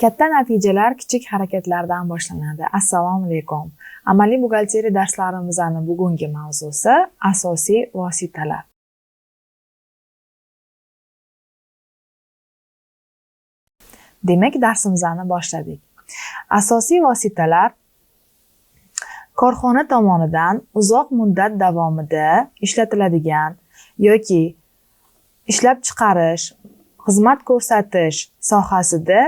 katta natijalar kichik harakatlardan boshlanadi. Assalomu alaykum. Amaliy buxgalteriya darslarimizni bugungi mavzusi asosiy vositalar. Demak darsimizni boshladik. Asosiy vositalar korxona tomonidan uzoq muddat davomida ishlatiladigan yoki ishlab chiqarish xizmat ko'rsatish sohasida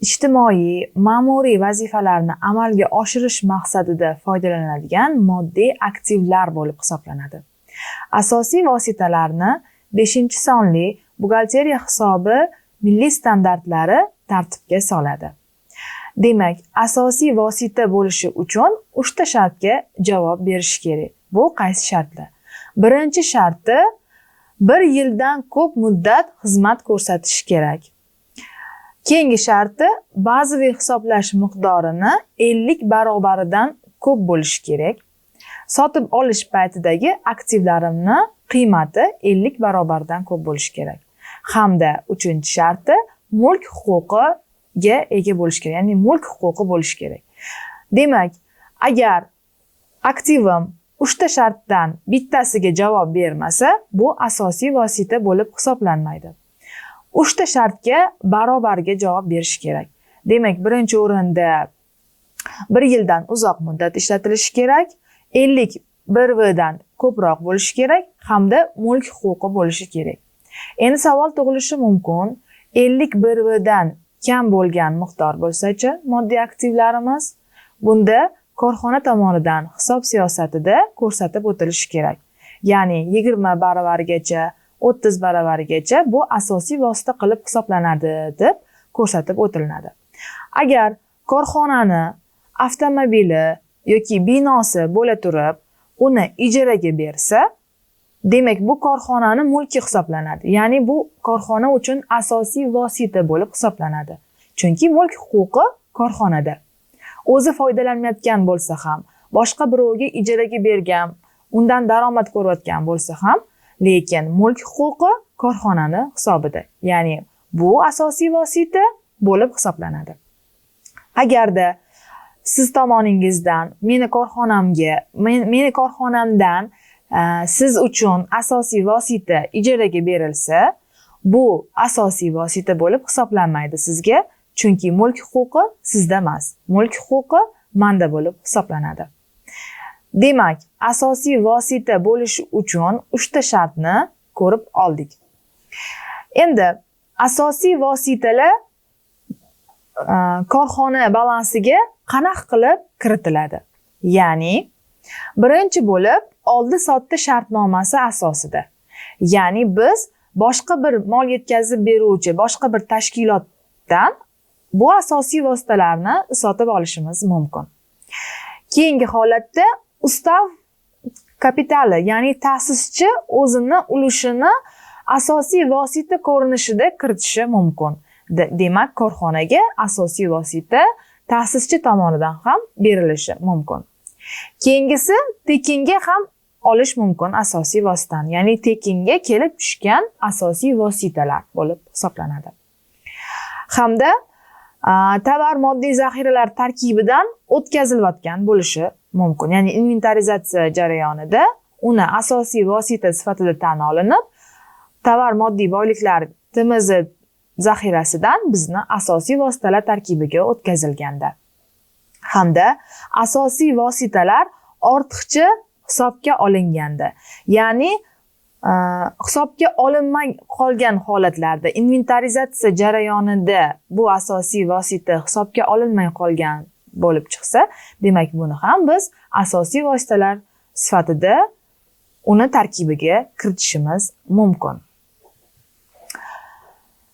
ijtimoiy ma'muriy vazifalarni amalga oshirish maqsadida foydalaniladigan moddiy aktivlar bo'lib hisoblanadi. Asosiy vositalarni beshinchi sonli buxgalteriya hisobi milliy standartlari tartibga soladi. Demak asosiy vosita bo'lishi uchun uchta shartga javob berish kerak. Bu qaysi shartlar? Birinchi sharti bir yildan ko'p muddat xizmat ko'rsatish kerak. Keyingi sharti bazaviy hisoblash miqdorini ellik barobaridan ko'p bo'lishi kerak. Sotib olish paytidagi aktivlarimni qiymati ellik barobaridan ko'p bo'lishi kerak. Hamda uchinchi sharti mulk huquqiga ega bo'lishi kerak ya'ni mulk huquqi bo'lishi kerak. Demak agar aktivim uchta shartdan bittasiga javob bermasa bu asosiy vosita bo'lib hisoblanmaydi. Uchta shartga barobarga javob berish kerak. Demak birinchi o'rinda bir yildan uzoq muddat ishlatilishi kerak ellik dan ko'proq bo'lishi kerak hamda mulk huquqi bo'lishi kerak. Endi savol tug'ilishi mumkin ellik dan kam bo'lgan miqdor bo'lsachi moddiy aktivlarimiz bunda korxona tomonidan hisob siyosatida ko'rsatib o'tilishi kerak. Ya'ni yigirma baravarigacha o'ttiz baravarigacha bu asosiy vosita qilib hisoblanadi deb ko'rsatib o'tilinadi. Agar korxonani avtomobili yoki binosi bo'la turib uni ijaraga bersa demak bu korxonani mulki hisoblanadi. Ya'ni bu korxona uchun asosiy vosita bo'lib hisoblanadi. Chunki mulk huquqi korxonada. O'zi foydalanmayotgan bo'lsa ham boshqa birovga ijaraga bergan undan daromad ko'rayotgan bo'lsa ham lekin mulk huquqi korxonani hisobida ya'ni bu asosiy vosita bo'lib hisoblanadi. Agarda siz tomoningizdan meni korxonamga meni korxonamdan e, siz uchun asosiy vosita ijaraga berilsa bu asosiy vosita bo'lib hisoblanmaydi sizga chunki mulk huquqi sizda emas. Mulk huquqi manda bo'lib hisoblanadi. Demak asosiy vosita bo'lish uchun uchta shartni ko'rib oldik. Endi asosiy vositalar e, korxona balansiga qanaqa qilib kiritiladi? Ya'ni birinchi bo'lib oldi sotdi shartnomasi asosida. Ya'ni biz boshqa bir mol yetkazib beruvchi boshqa bir tashkilotdan bu asosiy vositalarni sotib olishimiz mumkin. Keyingi holatda ustav kapitali ya'ni ta'sischi o'zini ulushini asosiy vosita ko'rinishida kiritishi mumkin. Demak korxonaga asosiy vosita ta'sischi tomonidan ham berilishi mumkin. Keyingisi tekinga ham olish mumkin asosiy vositani ya'ni tekinga kelib tushgan asosiy vositalar bo'lib hisoblanadi. Hamda tovar moddiy zaxiralar tarkibidan o'tkazilayotgan bo'lishi mumkin. Ya'ni inventarizatsiya jarayonida uni asosiy vosita sifatida tan olinib tovar moddiy boyliklar tmz zaxirasidan bizni asosiy vositalar tarkibiga o'tkazilganda. Hamda asosiy vositalar ortiqcha hisobga olinganda. Ya'ni e, hisobga olinmay qolgan holatlarda inventarizatsiya jarayonida bu asosiy vosita hisobga olinmay qolgan bo'lib chiqsa demak buni ham biz asosiy vositalar sifatida uni tarkibiga kiritishimiz mumkin.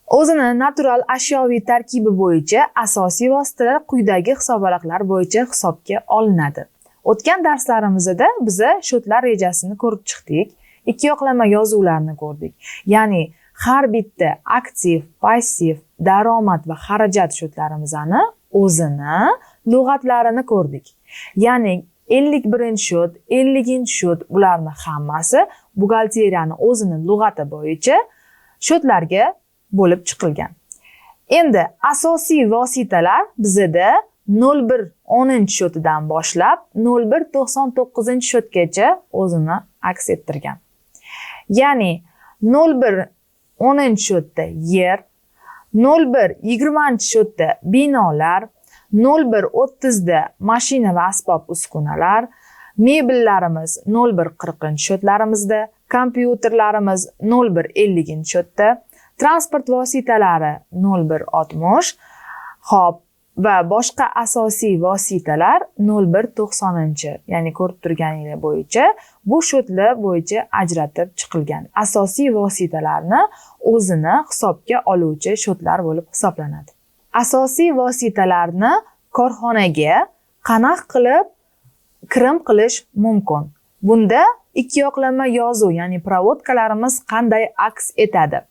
O'zini natural ashyoviy tarkibi bo'yicha asosiy vositalar quyidagi hisobvaraqlar bo'yicha hisobga olinadi. O'tgan darslarimizda biza shotlar rejasini ko'rib chiqdik ikki yoqlama yozuvlarni ko'rdik. Ya'ni har bitta aktiv passiv daromad va xarajat shotlarimizni o'zini lug'atlarini ko'rdik. Ya'ni ellik birinchi shot elliginchi shot bularni hammasi buxgalteriyani o'zini lug'ati bo'yicha shotlarga bo'lib chiqilgan. Endi asosiy vositalar bizada nol bir o'ninchi shotidan boshlab nol bir to'qson to'qqizinchi shotgacha o'zini aks ettirgan. Ya'ni nol bir o'ninchi shotda yer nol bir yigirmanchi shotda binolar nol bir o'ttizda mashina va asbob uskunalar mebellarimiz nol bir qirqinchi shotlarimizda kompyuterlarimiz nol bir elliginchi shotda transport vositalari nol bir oltmish hop va boshqa asosiy vositalar nol bir to'qsoninchi ya'ni ko'rib turganingiz bo'yicha bu shotlar bo'yicha ajratib chiqilgan asosiy vositalarni o'zini hisobga oluvchi shotlar bo'lib hisoblanadi. Asosiy vositalarni korxonaga qanaq qilib kirim qilish mumkin? Bunda ikki yoqlama yozuv ya'ni provodkalarimiz qanday aks etadi?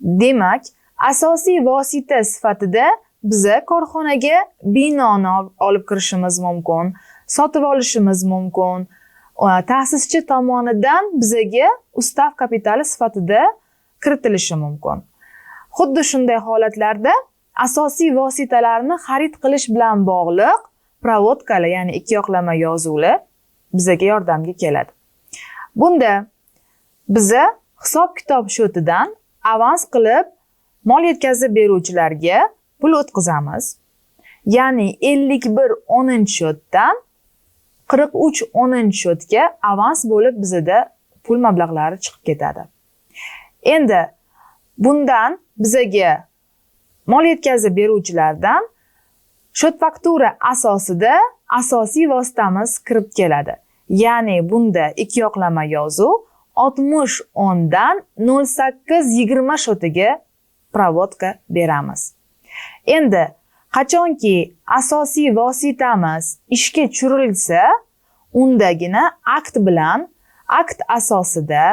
Demak asosiy vosita sifatida biza korxonaga binoni olib kirishimiz mumkin sotib olishimiz mumkin. Ta'sischi tomonidan bizaga ustav kapitali sifatida kiritilishi mumkin. Xuddi shunday holatlarda asosiy vositalarni xarid qilish bilan bog'liq provodkalar ya'ni ikki yoqlama yozuvlar bizaga yordamga keladi. Bunda biza hisob kitob shotidan avans qilib mol yetkazib beruvchilarga pul o'tkazamiz. Ya'ni ellik bir o'ninchi shotdan qirq uch o'ninchi shotga avans bo'lib bizada pul mablag'lari chiqib ketadi. Endi bundan bizaga mol yetkazib beruvchilardan shot faktura asosida asosiy vositamiz kirib keladi. Ya'ni bunda ikki yoqlama yozuv oltmish o'ndan nol sakkiz yigirma shotiga provodka beramiz. Endi qachonki asosiy vositamiz ishga tushirilsa undagina akt bilan akt asosida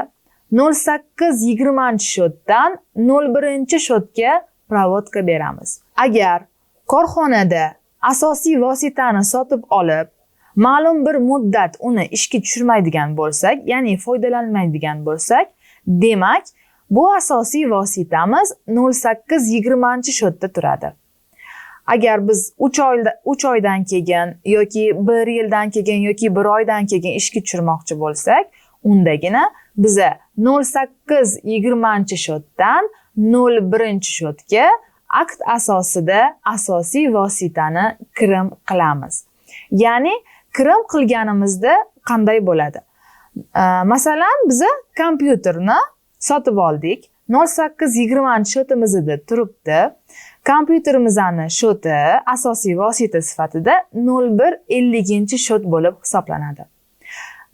nol sakkiz yigirmanchi shotdan nol birinchi shotga provodka beramiz. Agar korxonada asosiy vositani sotib olib ma'lum bir muddat uni ishga tushirmaydigan bo'lsak ya'ni foydalanmaydigan bo'lsak demak bu asosiy vositamiz 08-20 shotda turadi. Agar biz 3 oyda 3 oydan keyin yoki 1 yildan keyin yoki 1 oydan keyin ishga tushirmoqchi bo'lsak, undagina biza 08-20 shotdan nol birinchi shotga akt asosida asosiy vositani kirim qilamiz. Ya'ni kirim qilganimizda qanday bo'ladi? Masalan biza kompyuterni sotib oldik. nol sakkiz yigirmanchi shotimizda turibdi. Kompyuterimizni shoti asosiy vosita sifatida nol bir elliginchi shot bo'lib hisoblanadi.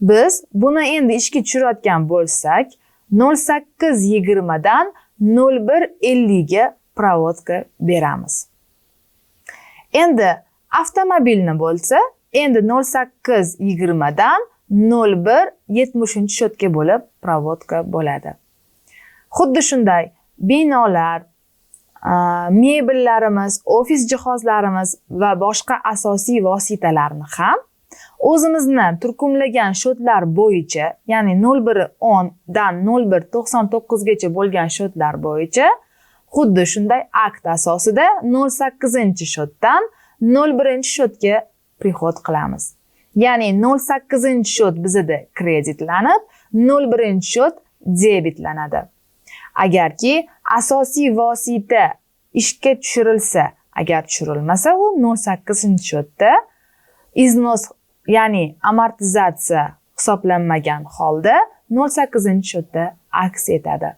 Biz buni endi ishga tushirayotgan bo'lsak nol sakkiz yigirmadan 0,150 ga provodka beramiz. Endi avtomobilni bo'lsa endi 0,820 dan 0,170 shotga bo'lib provodka bo'ladi. Xuddi shunday binolar mebellarimiz ofis jihozlarimiz va boshqa asosiy vositalarni ham o'zimizni turkumlagan shotlar bo'yicha ya'ni nol bir o'ndan nol bir to'qson to'qqizgacha bo'lgan shotlar bo'yicha xuddi shunday akt asosida nol sakkizinchi shotdan nol birinchi shotga prihod qilamiz. Ya'ni nol sakkizinchi shot bizada kreditlanib nol birinchi shot debitlanadi. Agarki asosiy vosita ishga tushirilsa agar tushirilmasa u nol sakkizinchi shotda iznos ya'ni amortizatsiya hisoblanmagan holda nol sakkizinchi shotda aks etadi.